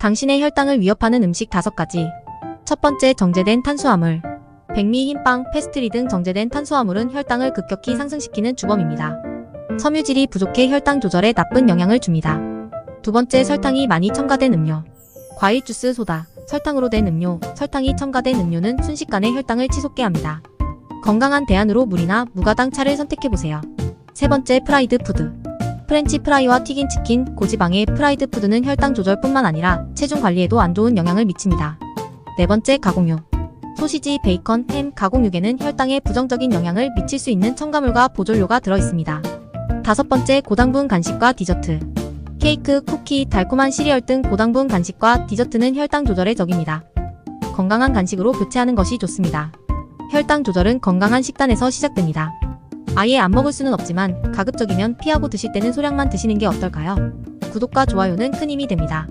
당신의 혈당을 위협하는 음식 5가지. 첫 번째 정제된 탄수화물. 백미, 흰빵, 페스트리 등 정제된 탄수화물은 혈당을 급격히 상승시키는 주범입니다. 섬유질이 부족해 혈당 조절에 나쁜 영향을 줍니다. 두 번째 설탕이 많이 첨가된 음료. 과일 주스, 소다, 설탕으로 된 음료, 설탕이 첨가된 음료는 순식간에 혈당을 치솟게 합니다. 건강한 대안으로 물이나 무가당 차를 선택해보세요. 세 번째 프라이드 푸드. 프렌치 프라이와 튀긴 치킨, 고지방의 프라이드 푸드는 혈당 조절뿐만 아니라 체중 관리에도 안 좋은 영향을 미칩니다. 네 번째 가공육. 소시지, 베이컨, 햄, 가공육에는 혈당에 부정적인 영향을 미칠 수 있는 첨가물과 보존료가 들어 있습니다. 다섯 번째 고당분 간식과 디저트. 케이크, 쿠키, 달콤한 시리얼 등 고당분 간식과 디저트는 혈당 조절에 적입니다. 건강한 간식으로 교체하는 것이 좋습니다. 혈당 조절은 건강한 식단에서 시작됩니다. 아예 안 먹을 수는 없지만 가급적이면 피하고 드실 때는 소량만 드시는 게 어떨까요? 구독과 좋아요는 큰 힘이 됩니다.